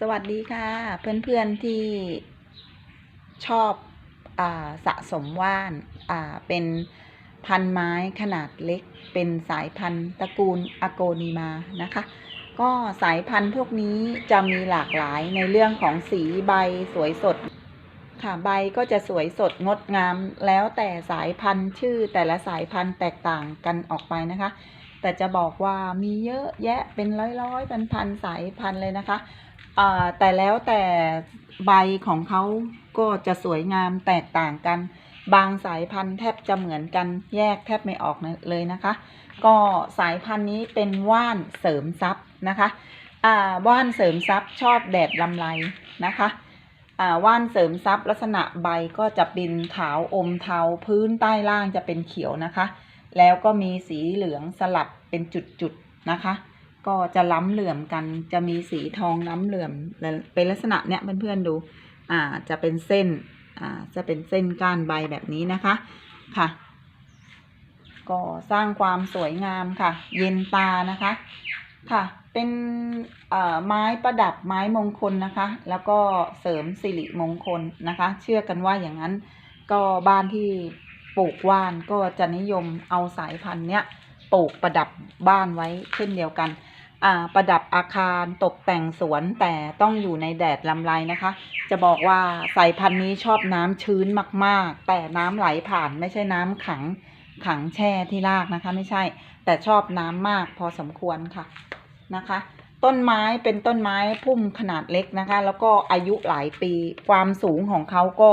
สวัสดีค่ะ เพื่อนๆที่ชอบอสะสมว่านาเป็นพันไม้ขนาดเล็ก เป็นสายพันธุ์ตระกูลอโกนีมานะคะ ก็สายพันธุ์พวกนี้จะมีหลากหลายในเรื่องของสีใบสวยสดค่ะใบก็จะสวยสดงดงาม แล้วแต่สายพันธุ์ชื่อแต่ละสายพันธุ์แตกต่างกันออกไปนะคะ แต่จะบอกว่ามีเยอะแยะเป็นร้อยๆเป็นพันสายพันเลยนะคะแต่แล้วแต่ใบของเขาก็จะสวยงามแตกต่างกัน บางสายพันธุ์แทบจะเหมือนกันแยกแทบไม่ออกเลยนะคะ ก็สายพันธุ์นี้เป็นว่านเสริมทรัพย์นะคะว่านเสริมทรัพย์ชอบแดดลำไรนะคะว่านเสริมทรัพย์ลักษณะใบก็จะเป็นขาวอมเทาพื้นใต้ล่างจะเป็นเขียวนะคะ แล้วก็มีสีเหลืองสลับ เป็นจุดๆนะคะ ก็จะล้ำเหลื่อมกันจะมีสีทองล้ำเหลื่อมเป็นลักษณะเนี้ยเพื่อนๆดูอ่าจะเป็นเส้นอ่าจะเป็นเส้นก้านใบแบบนี้นะคะค่ะ ก็สร้างความสวยงามค่ะ เย็นตานะคะค่ะเป็นไม้ประดับไม้มงคลนะคะ แล้วก็เสริมสิริมงคลนะคะ เชื่อกันว่าอย่างนั้นก็บ้านที่ปลูกว่านก็จะนิยมเอาสายพันธุ์เนี้ย ปลูกประดับบ้านไว้เช่นเดียวกันประดับอาคารตกแต่งสวนแต่ต้องอยู่ในแดดลำไรนะคะ จะบอกว่าสายพันธุ์นี้ชอบน้ำชื้นมาก ๆ แต่น้ำไหลผ่านไม่ใช่น้ำขังขังแช่ที่รากนะคะ ไม่ใช่ แต่ชอบน้ำมากพอสมควรค่ะนะคะ ต้นไม้เป็นต้นไม้พุ่มขนาดเล็กนะคะ แล้วก็อายุหลายปีความสูงของเขาก็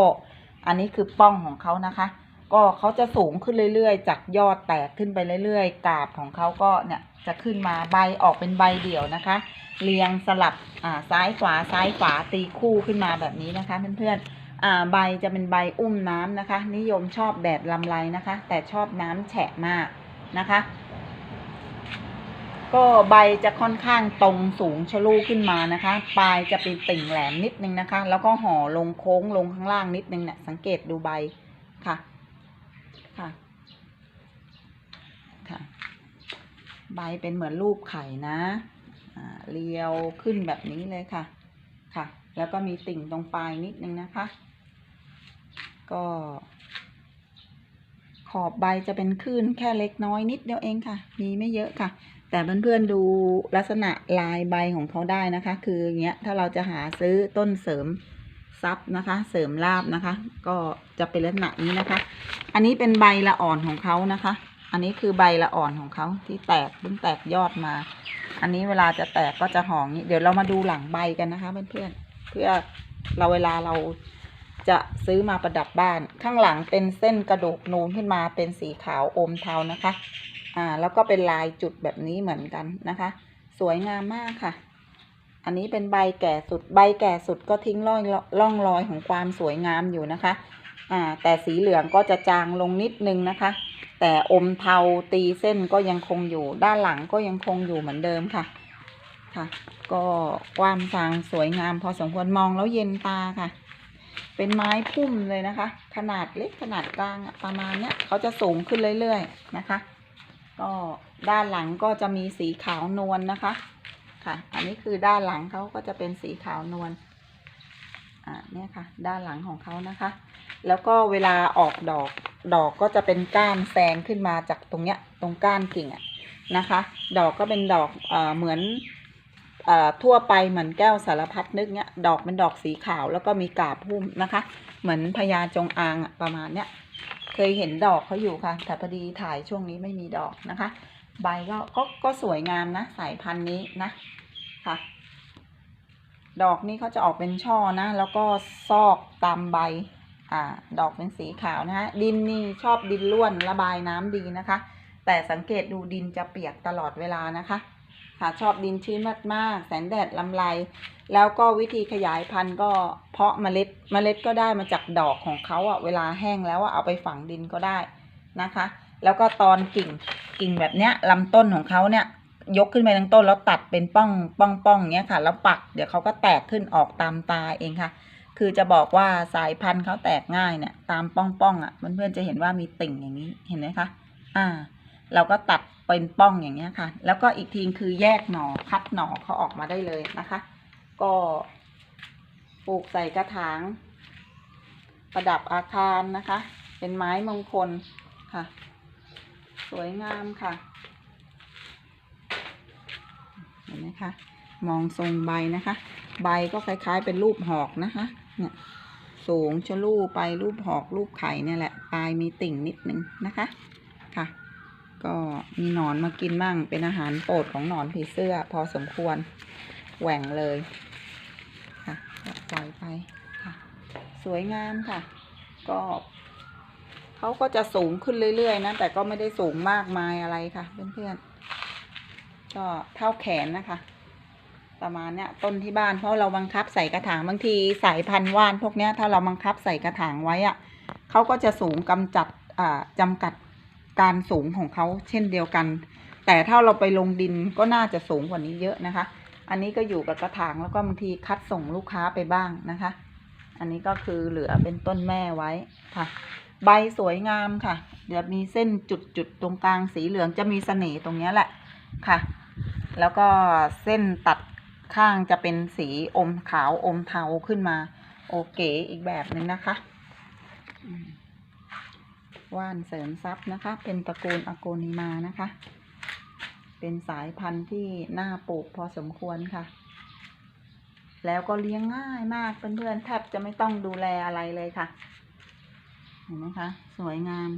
อันนี้คือป้องของเขานะคะ ก็เขาจะสูงขึ้นเรื่อยๆ จากยอดแตกขึ้นไปเรื่อยๆ กาบของเขาก็เนี่ยจะขึ้นมาใบออกเป็นใบเดี่ยวนะคะ เรียงสลับอ่าซ้ายขวาซ้ายขวาตีคู่ขึ้นมาแบบนี้นะคะเพื่อนๆอ่าใบจะเป็นใบอุ้มน้ำนะคะ นิยมชอบแดดลำไรนะคะ แต่ชอบน้ำแฉะมากนะคะ ก็ใบจะค่อนข้างตรงสูงชะลูขึ้นมานะคะ ปลายจะเป็นติ่งแหลมนิดนึงนะคะ แล้วก็ห่อลงโค้งลงข้างล่างนิดนึงเนี่ยสังเกตดูใบค่ะ ค่ะ ค่ะ ใบเป็นเหมือนรูปไข่นะอ่าเรียวขึ้นแบบนี้เลยค่ะ ค่ะ แล้วก็มีติ่งตรงปลายนิดนึงนะคะ ก็ ขอบใบจะเป็นคลื่นแค่เล็กน้อยนิดเดียวเองค่ะ มีไม่เยอะค่ะ แต่เพื่อนๆดูลักษณะลายใบของเขาได้นะคะ คืออย่างเงี้ย ถ้าเราจะหาซื้อต้นเสริม ทรัพย์นะคะ เสริมลาบนะคะ ก็จะเป็นลักษณะนี้นะคะ อันนี้เป็นใบละอ่อนของเขานะคะ อันนี้คือใบละอ่อนของเขาที่แตกเพิ่งแตกยอดมา อันนี้เวลาจะแตกก็จะห่องนี้ เดี๋ยวเรามาดูหลังใบกันนะคะ เพื่อนๆ เพื่อเราเวลาเราจะซื้อมาประดับบ้าน ข้างหลังเป็นเส้นกระดูกนูนขึ้นมาเป็นสีขาวอมเทานะคะ อ่า แล้วก็เป็นลายจุดแบบนี้เหมือนกันนะคะ สวยงามมากค่ะ อันนี้เป็นใบแก่สุด ใบแก่สุดก็ทิ้งร่องร่องรอยของความสวยงามอยู่นะคะ อ่า แต่สีเหลืองก็จะจางลงนิดนึงนะคะ แต่อมเทาตีเส้นก็ยังคงอยู่ ด้านหลังก็ยังคงอยู่เหมือนเดิมค่ะ ค่ะ ก็ความสางสวยงามพอสมควรมองแล้วเย็นตาค่ะ เป็นไม้พุ่มเลยนะคะ ขนาดเล็กขนาดกลางประมาณเนี้ยเขาจะสูงขึ้นเรื่อยๆนะคะ ก็ด้านหลังก็จะมีสีขาวนวลนะคะ ค่ะ อันนี้คือด้านหลังเขาก็จะเป็นสีขาวนวล อ่า เนี่ยค่ะ ด้านหลังของเขานะคะ แล้วก็เวลาออกดอก ดอกก็จะเป็นก้านแซงขึ้นมาจากตรงเนี้ย ตรงก้านกิ่งอะนะคะ ดอกก็เป็นดอกเอ่อเหมือนเอ่อทั่วไปเหมือนแก้วสารพัดนึกเนี้ย ดอกเป็นดอกสีขาวแล้วก็มีกาบหุ้มนะคะ เหมือนพญาจงอางอะประมาณเนี้ย เคยเห็นดอกเขาอยู่ค่ะ แต่พอดีถ่ายช่วงนี้ไม่มีดอกนะคะ ใบก็ก็ก็สวยงามนะ สายพันธุ์นี้นะค่ะ ดอกนี้เขาจะออกเป็นช่อนะ แล้วก็ซอกตามใบ อ่า ดอกเป็นสีขาวนะฮะ ดินนี่ชอบดินร่วนระบายน้ำดีนะคะ แต่สังเกตดูดินจะเปียกตลอดเวลานะคะค่ะชอบดินชื้นมากๆ แสงแดดลำไรแล้วก็วิธีขยายพันธุ์ก็เพาะเมล็ด เมล็ดก็ได้มาจากดอกของเขาอะเวลาแห้งแล้วอะเอาไปฝังดินก็ได้นะคะ แล้วก็ตอนกิ่งกิ่งแบบเนี้ยลำต้นของเขาเนี่ยยกขึ้นไปทั้งต้นแล้วตัดเป็นป้องป้องป้องอย่างเงี้ยค่ะ แล้วปักเดี๋ยวเขาก็แตกขึ้นออกตามตาเองค่ะ คือจะบอกว่าสายพันธุ์เขาแตกง่ายเนี่ย ตามป้องป้องอะเพื่อนๆจะเห็นว่ามีติ่งอย่างนี้เห็นไหมคะอ่า เราก็ตัดเป็นป้องอย่างเงี้ยค่ะ แล้วก็อีกทีคือแยกหน่อคัดหน่อเขาออกมาได้เลยนะคะ ก็ปลูกใส่กระถาง ประดับอาคารนะคะ เป็นไม้มงคลค่ะ สวยงามค่ะ เห็นไหมคะ มองทรงใบนะคะ ใบก็คล้ายๆเป็นรูปหอกนะคะ เนี่ยสูงชะลูไปรูปหอกรูปไข่เนี่ยแหละ ปลายมีติ่งนิดนึงนะคะ ค่ะ ก็มีหนอนมากินมั่ง เป็นอาหารโปรดของหนอนผีเสื้อ พอสมควร แหว่งเลย ค่ะปล่อยไปค่ะ สวยงามค่ะ ก็ เขาก็จะสูงขึ้นเรื่อยๆนะ แต่ก็ไม่ได้สูงมากมายอะไรค่ะ เพื่อนๆ ก็เท่าแขนนะคะ ประมาณเนี้ยต้นที่บ้านเพราะเราบังคับใส่กระถางบางทีสายพันธุ์ว่านพวกเนี้ย ถ้าเราบังคับใส่กระถางไว้อะเขาก็จะสูงกำจัดอ่าจำกัดการสูงของเขาเช่นเดียวกัน แต่ถ้าเราไปลงดินก็น่าจะสูงกว่านี้เยอะนะคะ อันนี้ก็อยู่กับกระถางแล้วก็บางทีคัดส่งลูกค้าไปบ้างนะคะ อันนี้ก็คือเหลือเป็นต้นแม่ไว้ค่ะ ใบสวยงามค่ะ เดี๋ยวมีเส้นจุดๆตรงกลางสีเหลืองจะมีเสน่ห์ตรงนี้แหละค่ะ แล้วก็เส้นตัดข้างจะเป็นสีอมขาวอมเทาขึ้นมา โอเคอีกแบบหนึ่งนะคะว่านเสริมทรัพย์นะคะ เป็นตระกูลอโกนิมานะคะ เป็นสายพันธุ์ที่น่าปลูกพอสมควรค่ะ แล้วก็เลี้ยงง่ายมากเพื่อนๆแทบจะไม่ต้องดูแลอะไรเลยค่ะ เห็นไหมคะ สวยงาม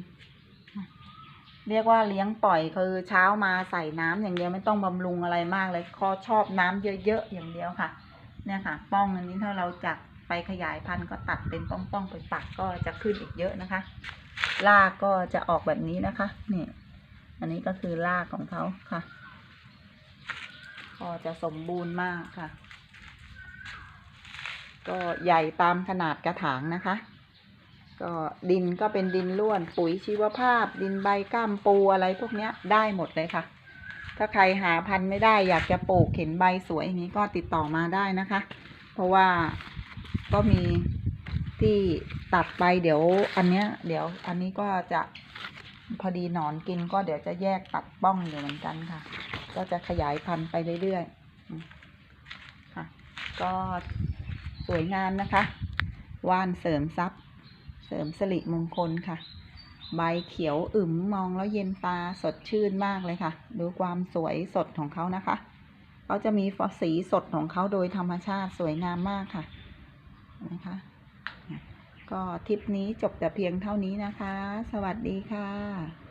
เรียกว่าเลี้ยงปล่อยคือเช้ามาใส่น้ำอย่างเดียวไม่ต้องบำรุงอะไรมากเลยคอชอบน้ำเยอะๆอย่างเดียวค่ะ เนี่ยค่ะ ป้องอันนี้ถ้าเราจักไปขยายพันธุ์ก็ตัดเป็นป้องๆไปปักก็จะขึ้นอีกเยอะนะคะรากก็จะออกแบบนี้นะคะนี่อันนี้ก็คือรากของเขาค่ะ ก็จะสมบูรณ์มากค่ะ ก็ใหญ่ตามขนาดกระถางนะคะ ก็ดินก็เป็นดินล้วนปุ๋ยชีวภาพ ดินใบก้ามปูอะไรพวกเนี้ยได้หมดเลยค่ะ ถ้าใครหาพันธุ์ไม่ได้อยากจะปลูกเห็นใบสวยอย่างนี้ก็ติดต่อมาได้นะคะ เพราะว่าก็มีที่ตัดไปเดี๋ยวอันเนี้ยเดี๋ยวอันนี้ก็จะพอดีหนอนกินก็เดี๋ยวจะแยกตัดป้องอยู่เหมือนกันค่ะ ก็จะขยายพันธุ์ไปเรื่อยๆค่ะ ก็สวยงามนะคะ ว่านเสริมทรัพย์ เสริมสิริมงคลค่ะ ใบเขียวอึ๋มมองแล้วเย็นตาสดชื่นมากเลยค่ะ ดูความสวยสดของเขานะคะเขาจะมีสีสดของเขาโดยธรรมชาติสวยงามมากค่ะนะคะก็ทริปนี้จบแต่เพียงเท่านี้นะคะ สวัสดีค่ะ